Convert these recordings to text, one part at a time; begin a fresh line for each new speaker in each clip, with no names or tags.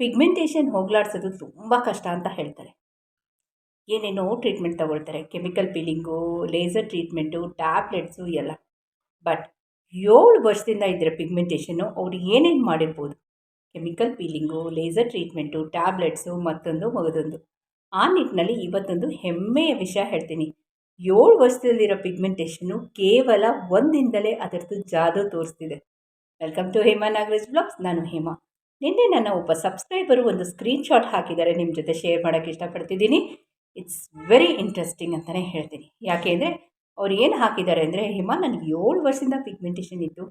Pigmentation ಹೋಗಲಾಡ್ಸೋದು ತುಂಬ ಕಷ್ಟ ಅಂತ ಹೇಳ್ತಾರೆ. ಏನೇನೋ ಟ್ರೀಟ್ಮೆಂಟ್ ತಗೊಳ್ತಾರೆ chemical peeling laser treatment tablets ಎಲ್ಲ. ಬಟ್ ಏಳು ವರ್ಷದಿಂದ ಇದ್ದರೆ ಪಿಗ್ಮೆಂಟೇಷನ್ನು ಅವ್ರು ಏನೇನು ಮಾಡಿರ್ಬೋದು? Chemical peeling laser treatment tablets ಮತ್ತೊಂದು, ಮಗದೊಂದು. ಆ ನಿಟ್ಟಿನಲ್ಲಿ ಇವತ್ತೊಂದು ಹೆಮ್ಮೆಯ ವಿಷಯ ಹೇಳ್ತೀನಿ. ಏಳು ವರ್ಷದಲ್ಲಿರೋ ಪಿಗ್ಮೆಂಟೇಷನ್ನು ಕೇವಲ ಒಂದಿಂದಲೇ ಅದರದ್ದು ಜಾದು ತೋರಿಸ್ತಿದೆ. Welcome to Hema Nagaraj blogs ನಾನು ಹೇಮಾ. ನಿನ್ನೆ ನನ್ನ ಒಬ್ಬ ಸಬ್ಸ್ಕ್ರೈಬರು ಒಂದು ಸ್ಕ್ರೀನ್ಶಾಟ್ ಹಾಕಿದ್ದಾರೆ ನಿಮ್ಮ ಜೊತೆ ಶೇರ್ ಮಾಡೋಕ್ಕೆ ಇಷ್ಟಪಡ್ತಿದ್ದೀನಿ. ಇಟ್ಸ್ ವೆರಿ ಇಂಟ್ರೆಸ್ಟಿಂಗ್ ಅಂತಲೇ ಹೇಳ್ತೀನಿ. ಯಾಕೆ ಅಂದರೆ, ಅವ್ರು ಏನು ಹಾಕಿದ್ದಾರೆ ಅಂದರೆ, ಹಿಮ, ನನಗೆ ಏಳು ವರ್ಷದಿಂದ ಪಿಗ್ಮೆಂಟೇಷನ್ ಇತ್ತು.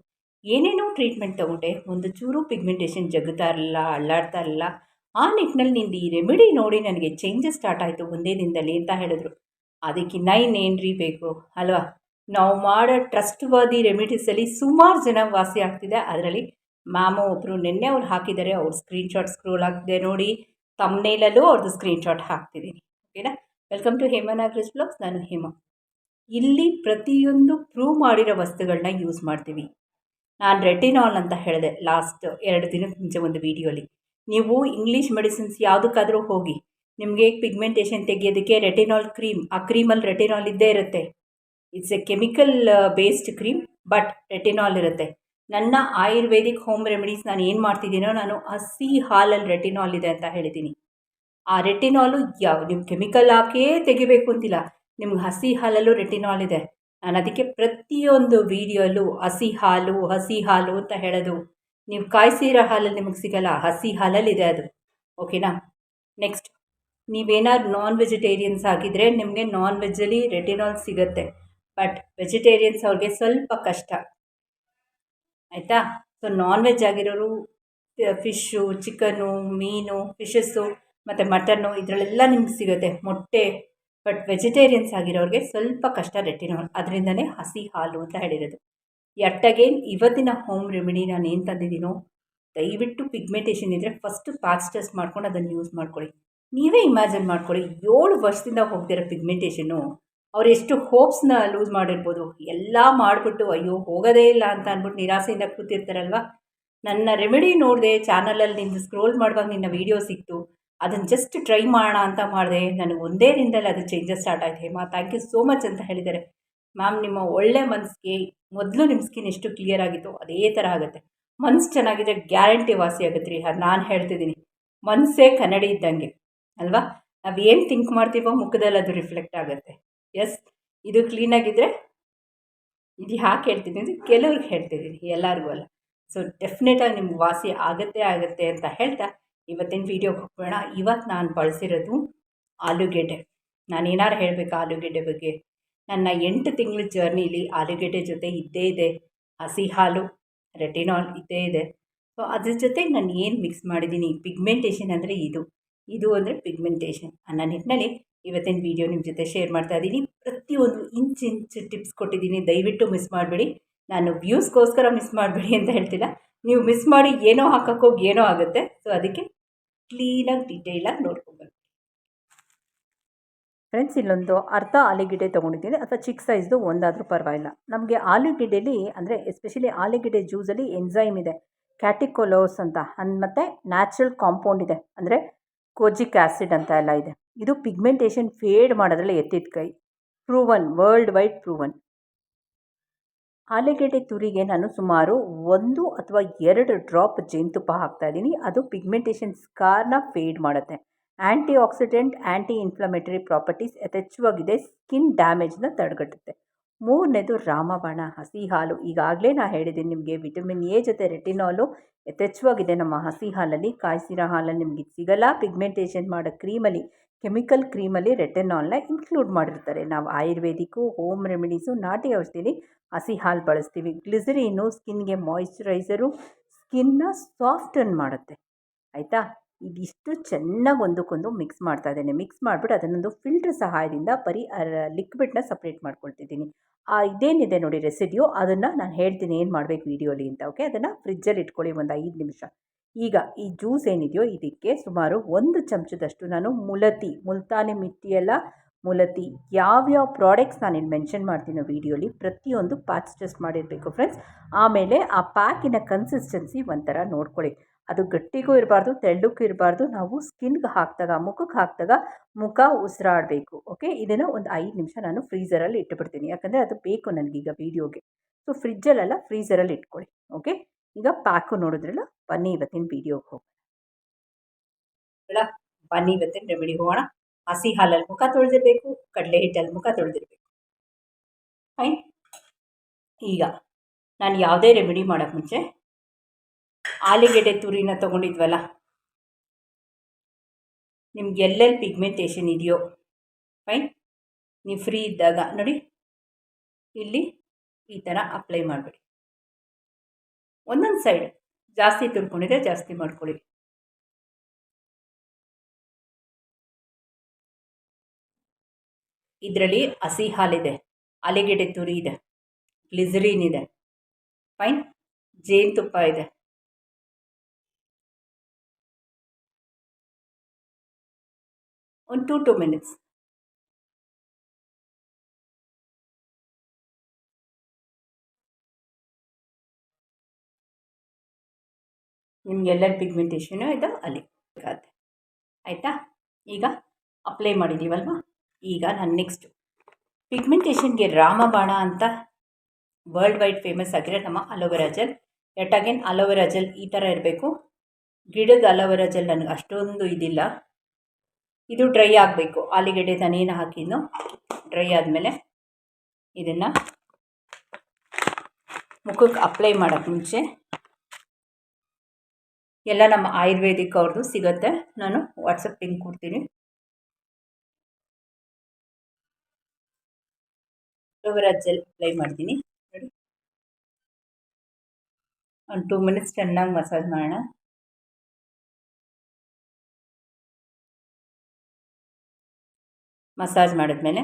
ಏನೇನೋ ಟ್ರೀಟ್ಮೆಂಟ್ ತೊಗೊಂಡೆ. ಒಂದು ಚೂರು ಪಿಗ್ಮೆಂಟೇಷನ್ ಜಗ್ತಾ ಇರಲಿಲ್ಲ, ಅಳ್ಳಾಡ್ತಾ ಇರಲಿಲ್ಲ. ಆ ನಿಟ್ಟಿನಲ್ಲಿ ನಿಂದು ಈ ರೆಮಿಡಿ ನೋಡಿ ನನಗೆ ಚೇಂಜಸ್ ಸ್ಟಾರ್ಟ್ ಆಯಿತು ಒಂದೇ ದಿನದಲ್ಲಿ ಅಂತ ಹೇಳಿದ್ರು. ನೈನ್ ಏನ್ರಿ ಬೇಕು? ಅಲ್ವಾ? ನಾವು ಮಾಡೋ ಟ್ರಸ್ಟ್ ವಾದಿ ರೆಮಿಡೀಸಲ್ಲಿ ಸುಮಾರು ಜನ ವಾಸಿ ಆಗ್ತಿದೆ. ಅದರಲ್ಲಿ ಮ್ಯಾಮು ಒಬ್ಬರು ನಿನ್ನೆ ಅವ್ರು ಹಾಕಿದ್ದಾರೆ, ಅವ್ರ ಸ್ಕ್ರೀನ್ಶಾಟ್ ಸ್ಕ್ರೋಲ್ ಆಗಿದೆ ನೋಡಿ. ತಮ್ಮನೇಲಲ್ಲೂ ಅವ್ರದ್ದು ಸ್ಕ್ರೀನ್ಶಾಟ್ ಹಾಕ್ತಿದ್ದೀನಿ ಓಕೆನಾ welcome to Hema Nagaraj blogs ನಾನು ಹೇಮ. ಇಲ್ಲಿ ಪ್ರತಿಯೊಂದು ಪ್ರೂವ್ ಮಾಡಿರೋ ವಸ್ತುಗಳನ್ನ ಯೂಸ್ ಮಾಡ್ತೀವಿ. ನಾನು ರೆಟಿನಾಲ್ ಅಂತ ಹೇಳಿದೆ ಲಾಸ್ಟ್ ಎರಡು ದಿನದ ಮುಂಚೆ ಒಂದು ವೀಡಿಯೋಲಿ ನೀವು ಇಂಗ್ಲೀಷ್ ಮೆಡಿಸಿನ್ಸ್ ಯಾವುದಕ್ಕಾದರೂ ಹೋಗಿ, ನಿಮಗೆ ಪಿಗ್ಮೆಂಟೇಷನ್ ತೆಗೆಯೋದಕ್ಕೆ ರೆಟಿನಾಲ್ ಕ್ರೀಮ್ ಆ ಕ್ರೀಮಲ್ಲಿ ರೆಟಿನಾಲ್ ಇದ್ದೇ ಇರುತ್ತೆ. It's a chemical based cream but retinol ಇರುತ್ತೆ. ನನ್ನ ಆಯುರ್ವೇದಿಕ್ ಹೋಮ್ ರೆಮಿಡೀಸ್ ನಾನು ಏನು ಮಾಡ್ತಿದ್ದೀನೋ ನಾನು ಹಸಿ ಹಾಲಲ್ಲಿ ರೆಟಿನಾಲ್ ಇದೆ ಅಂತ ಹೇಳಿದ್ದೀನಿ. ಆ ರೆಟಿನಾಲು ಯಾವ ನೀವು ಕೆಮಿಕಲ್ ಹಾಕೇ ತೆಗಿಬೇಕು ಅಂತಿಲ್ಲ. ನಿಮ್ಗೆ ಹಸಿ ಹಾಲಲ್ಲೂ ರೆಟಿನಾಲ್ ಇದೆ. ನಾನು ಅದಕ್ಕೆ ಪ್ರತಿಯೊಂದು ವೀಡಿಯೋಲ್ಲೂ ಹಸಿ ಹಾಲು ಹಸಿ ಹಾಲು ಅಂತ ಹೇಳೋದು. ನೀವು ಕಾಯಿಸಿರೋ ಹಾಲಲ್ಲಿ ನಿಮಗೆ ಸಿಗಲ್ಲ. ಹಸಿ ಹಾಲಲ್ಲಿದೆ ಅದು. ಓಕೆನಾ? ನೆಕ್ಸ್ಟ್, ನೀವೇನಾದ್ರು ನಾನ್ ವೆಜಿಟೇರಿಯನ್ಸ್ ಆಗಿದ್ದರೆ ನಿಮಗೆ ನಾನ್ ವೆಜ್ಜಲ್ಲಿ ರೆಟಿನಾಲ್ ಸಿಗುತ್ತೆ. ಬಟ್ ವೆಜಿಟೇರಿಯನ್ಸ್ ಅವ್ರಿಗೆ ಸ್ವಲ್ಪ ಕಷ್ಟ. ಆಯಿತಾ? ಸೊ ನಾನ್ ವೆಜ್ ಆಗಿರೋರು ಫಿಶ್ಶು ಚಿಕನ್ನು ಮೀನು ಫಿಶಸ್ಸು ಮತ್ತು ಮಟನ್ನು ಇದರಲ್ಲೆಲ್ಲ ನಿಮ್ಗೆ ಸಿಗುತ್ತೆ. ಮೊಟ್ಟೆ ಬಟ್ ವೆಜಿಟೇರಿಯನ್ಸ್ ಆಗಿರೋರಿಗೆ ಸ್ವಲ್ಪ ಕಷ್ಟ ರೆಟಿನಾಲ್ ಅದರಿಂದನೇ ಹಸಿ ಹಾಲು ಅಂತ ಹೇಳಿರೋದು. ಎಟ್ಟಗೇನ್ ಇವತ್ತಿನ ಹೋಮ್ ರೆಮಿಡಿ ನಾನು ಏನು ತಂದಿದ್ದೀನೋ, ದಯವಿಟ್ಟು ಪಿಗ್ಮೆಂಟೇಷನ್ ಇದ್ದರೆ ಫಸ್ಟು ಪ್ಯಾಚ್ ಟೆಸ್ಟ್ ಮಾಡ್ಕೊಂಡು ಅದನ್ನು ಯೂಸ್ ಮಾಡ್ಕೊಳ್ಳಿ. ನೀವೇ ಇಮ್ಯಾಜಿನ್ ಮಾಡ್ಕೊಳ್ಳಿ. ಏಳು ವರ್ಷದಿಂದ ಹೋಗ್ತಿರೋ ಪಿಗ್ಮೆಂಟೇಷನ್ನು ಅವ್ರು ಎಷ್ಟು ಹೋಪ್ಸ್ನ ಲೂಸ್ ಮಾಡಿರ್ಬೋದು. ಎಲ್ಲ ಮಾಡಿಬಿಟ್ಟು ಅಯ್ಯೋ ಹೋಗೋದೇ ಇಲ್ಲ ಅಂತ ಅಂದ್ಬಿಟ್ಟು ನಿರಾಸೆಯಿಂದ ಕೂತಿರ್ತಾರಲ್ವ? ನನ್ನ ರೆಮಿಡಿ ನೋಡಿದೆ ಚಾನಲಲ್ಲಿ ನಿಂದು ಸ್ಕ್ರೋಲ್ ಮಾಡುವಾಗ ನಿನ್ನ ವೀಡಿಯೋ ಸಿಕ್ತು. ಅದನ್ನು ಜಸ್ಟ್ ಟ್ರೈ ಮಾಡೋಣ ಅಂತ ಮಾಡಿದೆ. ನನಗೆ ಒಂದೇ ದಿನದಲ್ಲಿ ಅದು ಚೇಂಜಸ್ ಸ್ಟಾರ್ಟ್ ಆಯಿತು. Hema thank you so much ಅಂತ ಹೇಳಿದ್ದಾರೆ. ಮ್ಯಾಮ್, ನಿಮ್ಮ ಒಳ್ಳೆ ಮನಸ್ಸಿಗೆ ಮೊದಲು ನಿಮ್ಮ ಸ್ಕಿನ್ ಎಷ್ಟು ಕ್ಲಿಯರ್ ಆಗಿತ್ತು ಅದೇ ಥರ ಆಗುತ್ತೆ. ಮನ್ಸು ಚೆನ್ನಾಗಿದ್ರೆ ಗ್ಯಾರಂಟಿ ವಾಸಿ ಆಗುತ್ತೆ ರೀ ಅದು ನಾನು ಹೇಳ್ತಿದ್ದೀನಿ. ಮನಸ್ಸೇ ಕನ್ನಡಿ ಇದ್ದಂಗೆ. ಅಲ್ವಾ? ನಾವು ಏನು ಥಿಂಕ್ ಮಾಡ್ತೀವೋ ಮುಖದಲ್ಲಿ ಅದು ರಿಫ್ಲೆಕ್ಟ್ ಆಗುತ್ತೆ. ಎಸ್ ಇದು ಕ್ಲೀನಾಗಿದ್ದರೆ ಇದು ಯಾಕೆ ಹೇಳ್ತೀನಿ ಅಂದರೆ ಕೆಲವ್ರಿಗೆ ಹೇಳ್ತಿದ್ದೀನಿ, ಎಲ್ಲರಿಗೂ ಅಲ್ಲ. ಸೊ ಡೆಫಿನೆಟಾಗಿ ನಿಮ್ಗೆ ವಾಸಿ ಆಗುತ್ತೆ ಆಗುತ್ತೆ ಅಂತ ಹೇಳ್ತಾ ಇವತ್ತಿನ ವೀಡಿಯೋಗೆ ಹೋಗೋಣ ಇವತ್ತು ನಾನು ಬಳಸಿರೋದು ಆಲೂಗೆಡ್ಡೆ. ನಾನು ಏನಾರು ಹೇಳಬೇಕು ಆಲೂಗೆಡ್ಡೆ ಬಗ್ಗೆ. ನನ್ನ ಎಂಟು ತಿಂಗಳ ಜರ್ನಿಲಿ ಆಲೂಗೆಡ್ಡೆ ಜೊತೆ ಇದ್ದೇ ಇದೆ. ಹಸಿ ಹಾಲು ರೆಟಿನಾಲ್ ಇದ್ದೇ ಇದೆ. ಸೊ ಅದ್ರ ಜೊತೆ ನಾನು ಏನು ಮಿಕ್ಸ್ ಮಾಡಿದ್ದೀನಿ? ಪಿಗ್ಮೆಂಟೇಷನ್ ಅಂದರೆ ಇದು. ಇದು ಅಂದರೆ ಪಿಗ್ಮೆಂಟೇಷನ್ ಅನ್ನೋ ನಿಟ್ಟಿನಲ್ಲಿ ಇವತ್ತಿನ ವಿಡಿಯೋ ನಿಮ್ಮ ಜೊತೆ ಶೇರ್ ಮಾಡ್ತಾ ಇದ್ದೀನಿ. ಪ್ರತಿಯೊಂದು ಇಂಚ್ ಇಂಚ್ ಟಿಪ್ಸ್ ಕೊಟ್ಟಿದ್ದೀನಿ. ದಯವಿಟ್ಟು ಮಿಸ್ ಮಾಡಬೇಡಿ. ನಾನು ವ್ಯೂಸ್ಗೋಸ್ಕರ ಮಿಸ್ ಮಾಡಬೇಡಿ ಅಂತ ಹೇಳ್ತಿಲ್ಲ. ನೀವು ಮಿಸ್ ಮಾಡಿ ಏನೋ ಹಾಕೋಕ್ಕೋಗಿ ಏನೋ ಆಗುತ್ತೆ. ಸೊ ಅದಕ್ಕೆ ಕ್ಲೀನಾಗಿ ಡೀಟೇಲಾಗಿ ನೋಡ್ಕೊಬೇಕು. ಫ್ರೆಂಡ್ಸ್ ಇಲ್ಲೊಂದು ಅರ್ಧ ಆಲೂಗೆಡ್ಡೆ ತೊಗೊಂಡಿದ್ದೀನಿ. ಅಥವಾ ಚಿಕ್ಕ ಸೈಜ್ದು ಒಂದಾದರೂ ಪರವಾಗಿಲ್ಲ. ನಮಗೆ ಆಲೂಗೆಡ್ಡೆಲಿ ಅಂದರೆ ಎಸ್ಪೆಷಲಿ ಆಲೂಗೆಡ್ಡೆ ಜ್ಯೂಸಲ್ಲಿ ಎನ್ಝೈಮ್ ಇದೆ. ಕ್ಯಾಟಿಕೊಲೋಸ್ ಅಂತ. ಮತ್ತು ನ್ಯಾಚುರಲ್ ಕಾಂಪೌಂಡ್ ಇದೆ. ಅಂದರೆ ಕೋಜಿಕ್ ಆ್ಯಸಿಡ್ ಅಂತ ಎಲ್ಲ ಇದೆ. ಇದು ಪಿಗ್ಮೆಂಟೇಷನ್ ಫೇಡ್ ಮಾಡೋದ್ರಲ್ಲಿ ಎತ್ತಿದ ಕೈ. Proven, world wide proven. ಆಲೂಗೆಡ್ಡೆ ತುರಿಗೆ ನಾನು ಸುಮಾರು ಒಂದು ಅಥವಾ ಎರಡು ಡ್ರಾಪ್ ಜೇನುತುಪ್ಪ ಹಾಕ್ತಾಯಿದ್ದೀನಿ ಅದು ಪಿಗ್ಮೆಂಟೇಷನ್ ಸ್ಕಾರ್ನ ಫೇಡ್ ಮಾಡುತ್ತೆ. ಆ್ಯಂಟಿ ಆಕ್ಸಿಡೆಂಟ್ ಆ್ಯಂಟಿ ಇನ್ಫ್ಲಮೇಟರಿ ಪ್ರಾಪರ್ಟೀಸ್ ಯಥೇಚ್ಛವಾಗಿದೆ. ಸ್ಕಿನ್ ಡ್ಯಾಮೇಜ್ನ ತಡೆಗಟ್ಟುತ್ತೆ. ಮೂರನೇದು ರಾಮಬಾಣ ಹಸಿ ಹಾಲು ಈಗಾಗಲೇ ನಾನು ಹೇಳಿದ್ದೀನಿ ನಿಮಗೆ ವಿಟಮಿನ್ ಎ ಜೊತೆ ರೆಟಿನಾಲು ಯಥೇಚ್ಛವಾಗಿದೆ. ನಮ್ಮ ಹಸಿ ಹಾಲಲ್ಲಿ ಕಾಯಿಸಿರೋ ಹಾಲಲ್ಲಿ ನಿಮಗೆ ಸಿಗಲ್ಲ. ಪಿಗ್ಮೆಂಟೇಷನ್ ಮಾಡೋ ಕ್ರೀಮಲ್ಲಿ, ಕೆಮಿಕಲ್ ಕ್ರೀಮಲ್ಲಿ ರೆಟೆನಾಲ್ನ ಇನ್ಕ್ಲೂಡ್ ಮಾಡಿರ್ತಾರೆ. ನಾವು ಆಯುರ್ವೇದಿಕ್ಕು, ಹೋಮ್ ರೆಮಿಡೀಸು, ನಾಟಿ ಔಷಧಿಲಿ ಹಸಿ ಹಾಲು ಬಳಸ್ತೀವಿ. ಗ್ಲಿಸರಿನು, ಸ್ಕಿನ್ಗೆ ಮಾಯಿಶ್ಚರೈಸರು ಸ್ಕಿನ್ನ ಸಾಫ್ಟನ್ ಮಾಡುತ್ತೆ. ಆಯಿತಾ? ಇದಿಷ್ಟು ಚೆನ್ನಾಗಿ ಒಂದಕ್ಕೊಂದು ಮಿಕ್ಸ್ ಮಾಡ್ತಾ ಇದ್ದೇನೆ. ಮಿಕ್ಸ್ ಮಾಡಿಬಿಟ್ಟು ಅದನ್ನೊಂದು ಫಿಲ್ಟ್ರ್ ಸಹಾಯದಿಂದ ಬರೀ ಲಿಕ್ವಿಡ್ನ ಸಪ್ರೇಟ್ ಮಾಡ್ಕೊಳ್ತಿದ್ದೀನಿ. ಆ, ಇದೇನಿದೆ ನೋಡಿ ರೆಸಿಡ್ಯೂ ಅದನ್ನು ನಾನು ಹೇಳ್ತೀನಿ ಏನು ಮಾಡಬೇಕು ವೀಡಿಯೋಲಿ ಅಂತ ಓಕೆ ಅದನ್ನು ಫ್ರಿಜ್ಜಲ್ಲಿ ಇಟ್ಕೊಳ್ಳಿ ಒಂದು ಐದು ನಿಮಿಷ. ಈಗ ಈ ಜ್ಯೂಸ್ ಏನಿದೆಯೋ ಇದಕ್ಕೆ ಸುಮಾರು ಒಂದು ಚಮಚದಷ್ಟು ನಾನು ಮುಲತಿ, ಮುಲ್ತಾನಿ ಮಿಟ್ಟಿಯೆಲ್ಲ ಮುಲತಿ. ಯಾವ್ಯಾವ ಪ್ರಾಡಕ್ಟ್ಸ್ ನಾನು ಇಲ್ಲಿ ಮೆನ್ಷನ್ ಮಾಡ್ತೀನೋ ವೀಡಿಯೋಲಿ ಪ್ರತಿಯೊಂದು ಪ್ಯಾಚ್ ಟೆಸ್ಟ್ ಮಾಡಿರಬೇಕು ಫ್ರೆಂಡ್ಸ್ ಆಮೇಲೆ ಆ ಪ್ಯಾಕಿನ ಕನ್ಸಿಸ್ಟೆನ್ಸಿ ಒಂಥರ ನೋಡ್ಕೊಳ್ಳಿ. ಅದು ಗಟ್ಟಿಗೂ ಇರಬಾರ್ದು ತೆಳ್ಳಕ್ಕೂ ಇರಬಾರ್ದು. ನಾವು ಸ್ಕಿನ್ಗೆ ಹಾಕಿದಾಗ, ಮುಖಕ್ಕೆ ಹಾಕಿದಾಗ ಮುಖ ಉಸಿರಾಡಬೇಕು, ಓಕೆ? ಇದನ್ನು ಒಂದು ಐದು ನಿಮಿಷ ನಾನು ಫ್ರೀಝರಲ್ಲಿ ಇಟ್ಟುಬಿಡ್ತೀನಿ. ಯಾಕಂದರೆ ಅದು ಬೇಕು ನನಗೀಗ ವೀಡಿಯೋಗೆ. ಸೊ, ಫ್ರಿಜ್ಜಲ್ಲೆಲ್ಲ ಫ್ರೀಝರಲ್ಲಿ ಇಟ್ಕೊಳ್ಳಿ, ಓಕೆ? ಈಗ ಪ್ಯಾಕು ನೋಡಿದ್ರಲ್ಲ, ಬನ್ನಿ ಇವತ್ತಿನ ವೀಡಿಯೋಗೆ ಹೋಗೋಣ. ಬನ್ನಿ ಇವತ್ತಿನ ರೆಮಿಡಿ ಹೋಗೋಣ. ಹಸಿ ಹಾಲಲ್ಲಿ ಮುಖ ತೊಳೆದಿರಬೇಕು, ಕಡಲೆ ಹಿಟ್ಟಲ್ಲಿ ಮುಖ ತೊಳೆದಿರಬೇಕು. ಫೈನ್? ಈಗ, ನಾನು ಯಾವುದೇ ರೆಮಿಡಿ ಮಾಡೋಕ್ಕೆ ಮುಂಚೆ ಆಲೂಗೆಡ್ಡೆ ತುರಿನ ತೊಗೊಂಡಿದ್ವಲ್ಲ? ನಿಮ್ಗೆ ಎಲ್ಲೆಲ್ಲಿ ಪಿಗ್ಮೆಂಟೇಷನ್ ಇದೆಯೋ? ಫೈನ್ ನೀವು ಫ್ರೀ ಇದ್ದಾಗ, ನೋಡಿ. ಇಲ್ಲಿ ಈ ಥರ ಅಪ್ಲೈ ಮಾಡಿಬಿಡಿ. ಒಂದೊಂದು ಸೈಡ್ ಜಾಸ್ತಿ ತುರ್ಕೊಂಡಿದ್ರೆ ಜಾಸ್ತಿ ಮಾಡ್ಕೊಳ್ಳಿ. ಇದರಲ್ಲಿ ಹಸಿ ಹಾಲಿದೆ, ಆಲೂಗೆಡ್ಡೆ ತುರಿ ಇದೆ ಗ್ಲಿಸರಿನ್ ಇದೆ ಫೈನ್ ಜೇನುತುಪ್ಪ ಇದೆ. ಒಂದು ಟೂ ಟು ಮಿನಿಟ್ಸ್ ನಿಮಗೆಲ್ಲ ಪಿಗ್ಮೆಂಟೇಷನು ಇದು ಅಲ್ಲಿ. ಆಗುತ್ತೆ ಆಯಿತಾ? ಈಗ ಅಪ್ಲೈ ಮಾಡಿದ್ದೀವಲ್ವ ಈಗ ನಾನು ನೆಕ್ಸ್ಟು ಪಿಗ್ಮೆಂಟೇಷನ್ಗೆ ರಾಮಬಾಣ ಅಂತ ವರ್ಲ್ಡ್ ವೈಡ್ ಫೇಮಸ್ ಆಗಿರೋ ನಮ್ಮ aloe vera gel at again aloe vera gel ಈ ಥರ ಇರಬೇಕು. ಗಿಡದ ಅಲೋವೆರಾ ಜೆಲ್ ನನಗೆ ಅಷ್ಟೊಂದು ಇದಿಲ್ಲ. ಇದು ಡ್ರೈ ಆಗಬೇಕು. ಆಲೂಗೆಡ್ಡೆ ನಾನೇನು ಹಾಕಿದ್ದು ಡ್ರೈ ಆದಮೇಲೆ ಇದನ್ನು ಮುಖಕ್ಕೆ ಅಪ್ಲೈ ಮಾಡೋಕ್ಕೆ ಮುಂಚೆ ಎಲ್ಲ ನಮ್ಮ ಆಯುರ್ವೇದಿಕ್ ಅವ್ರದ್ದು ಸಿಗುತ್ತೆ. ನಾನು ವಾಟ್ಸಪ್ ಲಿಂಕ್ ಕೊಡ್ತೀನಿ. ಅಲೋವೆರಾ ಜೆಲ್ ಅಪ್ಲೈ ಮಾಡ್ತೀನಿ. ನೋಡಿ. ಒಂದು ಟೂ ಮಿನಿಟ್ಸ್ ಚೆನ್ನಾಗಿ ಮಸಾಜ್ ಮಾಡೋಣ. ಮಸಾಜ್ ಮಾಡಿದ್ಮೇಲೆ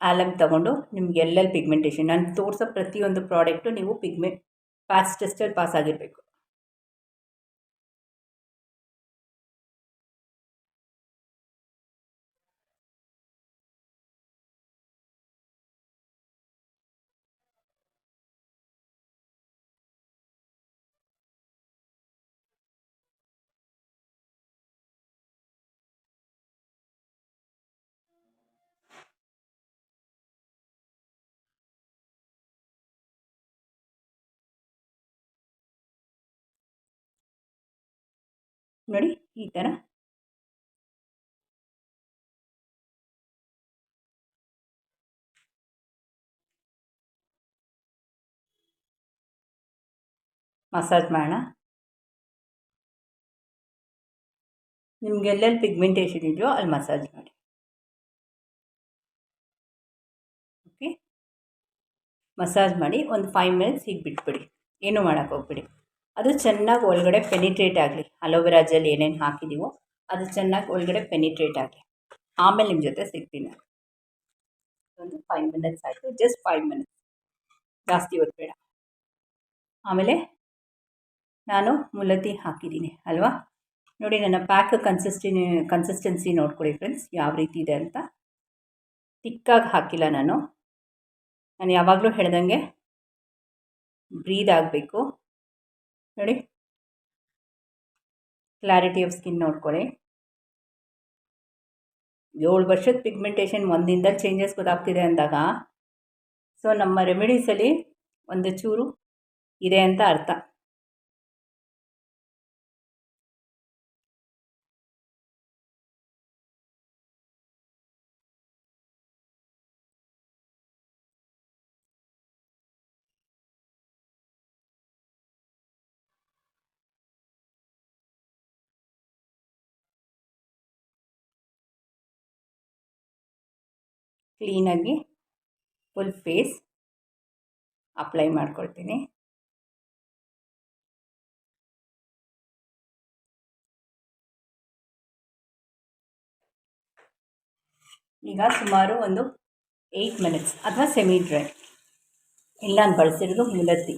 ಆಲಮ್ ತಗೊಂಡು ನಿಮ್ಗೆ ಎಲ್ಲೆಲ್ಲಿ ಪಿಗ್ಮೆಂಟೇಷನ್ ನಾನು ತೋರಿಸೋ ಪ್ರತಿಯೊಂದು ಪ್ರಾಡಕ್ಟು ನೀವು ಪಿಗ್ಮೆಂಟ್ ಪಾಸ್ ಟೆಸ್ಟಲ್ಲಿ ಪಾಸ್ ಆಗಿರಬೇಕು. ನೋಡಿ ಈ ಥರ ಮಸಾಜ್ ಮಾಡೋಣ. ನಿಮ್ಗೆ ಎಲ್ಲೆಲ್ಲಿ ಪಿಗ್ಮೆಂಟೇಷನ್ ಇದೆಯೋ ಅಲ್ಲಿ ಮಸಾಜ್ ಮಾಡಿ. ಓಕೆ ಮಸಾಜ್ ಮಾಡಿ ಒಂದು ಫೈವ್ ಮಿನಿಟ್ಸ್ ಹೀಗೆ ಬಿಟ್ಬಿಡಿ. ಏನೂ ಮಾಡೋಕ್ಕೆ ಹೋಗ್ಬಿಡಿ ಅದು ಚೆನ್ನಾಗಿ ಒಳಗಡೆ ಪೆನಿಟ್ರೇಟ್ ಆಗಲಿ. ಅಲೋವೆರಾ ಜೆಲ್ ಏನೇನು ಹಾಕಿದ್ದೀವೋ ಅದು ಚೆನ್ನಾಗಿ ಒಳಗಡೆ ಪೆನಿಟ್ರೇಟ್ ಆಗಲಿ. ಆಮೇಲೆ ನಿಮ್ಮ ಜೊತೆ ಸಿಗ್ತೀನಿ. ಒಂದು ಫೈವ್ ಮಿನಿಟ್ಸ್ ಆಯಿತು ಜಸ್ಟ್ ಫೈವ್ ಮಿನಿಟ್ಸ್ ಜಾಸ್ತಿ ಹೊತ್ತು ಬೇಡ. ಆಮೇಲೆ ನಾನು ಮುಲತಿ ಹಾಕಿದ್ದೀನಿ ಅಲ್ವಾ? ನೋಡಿ, ನನ್ನ ಪ್ಯಾಕ್ ಕನ್ಸಿಸ್ಟಿನಿ ಕನ್ಸಿಸ್ಟೆನ್ಸಿ ನೋಡ್ಕೊಳ್ಳಿ ಫ್ರೆಂಡ್ಸ್ ಯಾವ ರೀತಿ ಇದೆ ಅಂತ. ತಿಕ್ಕಾಗಿ ಹಾಕಿಲ್ಲ ನಾನು. ನಾನು ಯಾವಾಗಲೂ ಹೇಳ್ದಂಗೆ ಬ್ರೀದ್ ಆಗಬೇಕು. ನೋಡಿ. ಕ್ಲಾರಿಟಿ ಆಫ್ ಸ್ಕಿನ್ ನೋಡ್ಕೊಳ್ಳಿ. ಏಳು ವರ್ಷದ ಪಿಗ್ಮೆಂಟೇಷನ್ ಒಂದಿಂದ ಚೇಂಜಸ್ ಗೊತ್ತಾಗ್ತಿದೆ ಅಂದಾಗ ಸೊ ನಮ್ಮ ರೆಮಿಡೀಸಲ್ಲಿ ಒಂದು ಚೂರು ಇದೆ ಅಂತ ಅರ್ಥ. ಕ್ಲೀನಾಗಿ ಫುಲ್ ಫೇಸ್ ಅಪ್ಲೈ ಮಾಡ್ಕೊಳ್ತೀನಿ. ಈಗ ಸುಮಾರು ಒಂದು ಏಯ್ಟ್ ಮಿನಿಟ್ಸ್ ಅಥವಾ ಸೆಮಿ ಡ್ರೈ ಇಲ್ಲ ನಾನು ಬಳಸಿರೋದು ಮುಲತ್ತಿ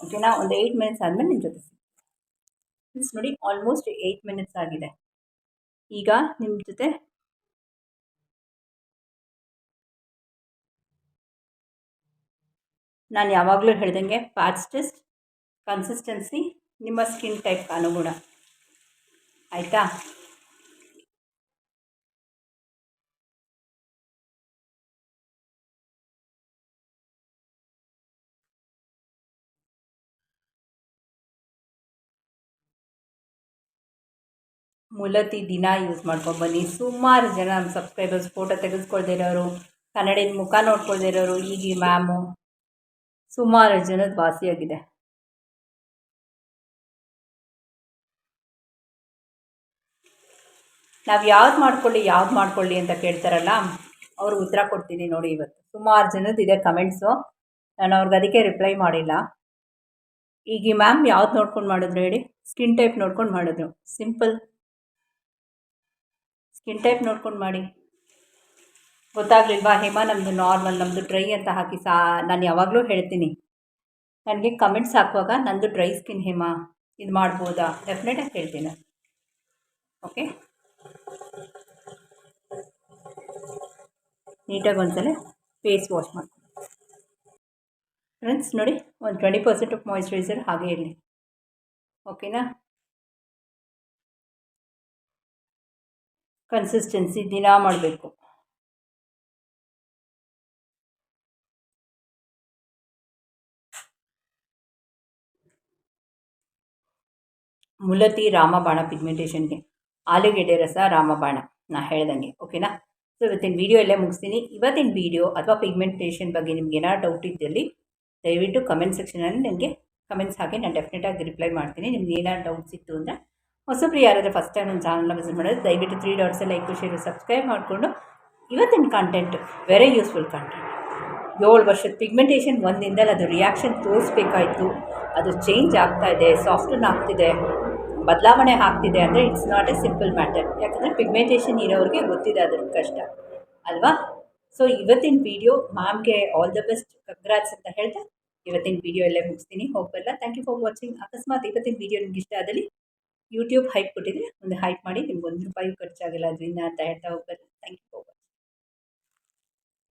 ಓಕೆನಾ ಒಂದು ಏಯ್ಟ್ ಮಿನಿಟ್ಸ್ ಆದಮೇಲೆ ನಿಮ್ಮ ಜೊತೆ ನೋಡಿ ಆಲ್ಮೋಸ್ಟ್ ಏಯ್ಟ್ ಮಿನಿಟ್ಸ್ ಆಗಿದೆ. ಈಗ ನಿಮ್ಮ ಜೊತೆ ನಾನು ಯಾವಾಗಲೂ ಹೇಳ್ದಂಗೆ ಫಾಸ್ಟೆಸ್ಟ್ ಟೆಸ್ಟ್ ಕನ್ಸಿಸ್ಟೆನ್ಸಿ ನಿಮ್ಮ ಸ್ಕಿನ್ ಟೈಪ್ ಅನುಗುಣ. ಆಯಿತಾ? ಮೂಲತಿ ದಿನ ಯೂಸ್ ಮಾಡ್ಕೊಂಡು ಬನ್ನಿ. ಸುಮಾರು ಜನ ನಮ್ಮ ಸಬ್ಸ್ಕ್ರೈಬರ್ಸ್ ಫೋಟೋ ತೆಗೆಸ್ಕೊಳ್ದಿರೋರು ಕನ್ನಡಿನ ಮುಖ ನೋಡ್ಕೊಳ್ದಿರೋರು ಈಗ ಮ್ಯಾಮು ಸುಮಾರು ಜನದ ವಾಸಿಯಾಗಿದೆ. ನಾವು ಯಾವ್ದು ಮಾಡ್ಕೊಳ್ಳಿ ಯಾವ್ದು ಮಾಡ್ಕೊಳ್ಳಿ ಅಂತ ಕೇಳ್ತಾರಲ್ಲ ಅವ್ರಿಗೆ ಉತ್ತರ ಕೊಡ್ತೀನಿ ನೋಡಿ ಇವತ್ತು. ಸುಮಾರು ಜನದ್ದು ಇದೆ ಕಮೆಂಟ್ಸು. ನಾನು ಅವ್ರಿಗೆ ಅದಕ್ಕೆ ರಿಪ್ಲೈ ಮಾಡಿಲ್ಲ. ಈಗ ಮ್ಯಾಮ್ ಯಾವ್ದು ನೋಡ್ಕೊಂಡು ಮಾಡಿದ್ರು ಹೇಳಿ? ಸ್ಕಿನ್ ಟೈಪ್ ನೋಡ್ಕೊಂಡು ಮಾಡಿದ್ರು. ಸಿಂಪಲ್. ಸ್ಕಿನ್ ಟೈಪ್ ನೋಡ್ಕೊಂಡು ಮಾಡಿ. ಗೊತ್ತಾಗ್ಲಿಲ್ವಾ? ಹೇಮಾ ನಮ್ಮದು ನಾರ್ಮಲ್ ನಮ್ಮದು ಡ್ರೈ ಅಂತ ಹಾಕಿ ಸಾ, ನಾನು ಯಾವಾಗಲೂ ಹೇಳ್ತೀನಿ. ನನಗೆ ಕಮೆಂಟ್ಸ್ ಹಾಕುವಾಗ ನಂದು ಡ್ರೈ ಸ್ಕಿನ್ ಹೇಮಾ, ಇದು ಮಾಡ್ಬೋದಾ? ಡೆಫಿನೆಟಾಗಿ ಹೇಳ್ತೀನಿ. ಓಕೆ ನೀಟಾಗಿ ಒಂದ್ಸಲ ಫೇಸ್ ವಾಶ್ ಮಾಡಿ. ಫ್ರೆಂಡ್ಸ್ ನೋಡಿ, ಒಂದು ಟ್ವೆಂಟಿ ಪರ್ಸೆಂಟ್ ಆಫ್ ಮಾಯಿಶ್ಚರೈಸರ್ ಹಾಗೆ ಇರಲಿ. ಓಕೆನಾ ಕನ್ಸಿಸ್ಟೆನ್ಸಿ ದಿನ ಮಾಡಬೇಕು. ಮುಲತಿ ರಾಮಬಾಣ ಪಿಗ್ಮೆಂಟೇಷನ್ಗೆ ಆಲೂಗೆಡ್ಡೆ ರಸ ರಾಮಬಾಣ ನಾ ಹೇಳ್ದಂಗೆ ಓಕೆನಾ ಸೊ ಇವತ್ತಿನ ವೀಡಿಯೋ ಎಲ್ಲೇ ಮುಗಿಸ್ತೀನಿ. ಇವತ್ತಿನ ವೀಡಿಯೋ ಅಥವಾ ಪಿಗ್ಮೆಂಟೇಷನ್ ಬಗ್ಗೆ ನಿಮ್ಗೆ ಏನಾರು ಡೌಟ್ ಇದ್ದಲ್ಲಿ, ದಯವಿಟ್ಟು ಕಮೆಂಟ್ ಸೆಕ್ಷನಲ್ಲಿ ನನಗೆ ಕಮೆಂಟ್ಸ್ ಹಾಕಿ, ನಾನು ಡೆಫಿನೆಟಾಗಿ ರಿಪ್ಲೈ ಮಾಡ್ತೀನಿ. ನಿಮ್ಗೆ ಏನಾರು ಡೌಟ್ಸ್ ಇತ್ತು ಅಂದರೆ ಹೊಸಬ್ರು ಯಾರಾದರೂ ಫಸ್ಟ್ ಟೈಮ್ ನನ್ನ ಚಾನಲ್ನ ವಿಸಿಟ್ ಮಾಡೋದು ದಯವಿಟ್ಟು three dots like share subscribe ಮಾಡಿಕೊಂಡು ಇವತ್ತಿನ ಕಾಂಟೆಂಟ್ ವೆರಿ ಯೂಸ್ಫುಲ್ ಕಂಟೆಂಟ್ ಏಳು ವರ್ಷದ ಪಿಗ್ಮೆಂಟೇಷನ್ ಒಂದಿಂದಲೇ ಅದು ರಿಯಾಕ್ಷನ್ ತೋರಿಸ್ಬೇಕಾಯ್ತು. ಅದು ಚೇಂಜ್ ಆಗ್ತಾ ಇದೆ ಸಾಫ್ಟನ್ ಆಗ್ತಿದೆ, ಬದಲಾವಣೆ ಆಗ್ತಿದೆ ಅಂದರೆ it's not a simple matter ಯಾಕಂದರೆ ಪಿಗ್ಮೆಂಟೇಷನ್ ಇರೋರಿಗೆ ಗೊತ್ತಿದೆ ಅದ್ರ ಕಷ್ಟ, ಅಲ್ವಾ? ಸೊ ಇವತ್ತಿನ ವಿಡಿಯೋ ಮ್ಯಾಮ್ಗೆ ಆಲ್ ದ ಬೆಸ್ಟ್ ಕಂಗ್ರಾಟ್ಸ್ ಅಂತ ಹೇಳ್ತಾ ಇವತ್ತಿನ ವಿಡಿಯೋ ಎಲ್ಲೇ ಮುಗಿಸ್ತೀನಿ. ಹೋಗಲ್ಲ ಥ್ಯಾಂಕ್ ಯು ಫಾರ್ ವಾಚಿಂಗ್ ಅಕಸ್ಮಾತ್ ಇವತ್ತಿನ ವಿಡಿಯೋ ನಿಮ್ಗೆ ಇಷ್ಟ ಆದಲ್ಲಿ ಯೂಟ್ಯೂಬ್ ಹೈಪ್ ಕೊಟ್ಟಿದ್ರೆ ಒಂದು ಹೈಪ್ ಮಾಡಿ, ನಿಮ್ಗೆ ಒಂದು ರೂಪಾಯಿ ಖರ್ಚಾಗಿಲ್ಲ, ಅದರಿಂದ ಅಂತ ಹೇಳ್ತಾ ಹೋಗಲ್ಲ ಥ್ಯಾಂಕ್ ಯು ಫಾರ್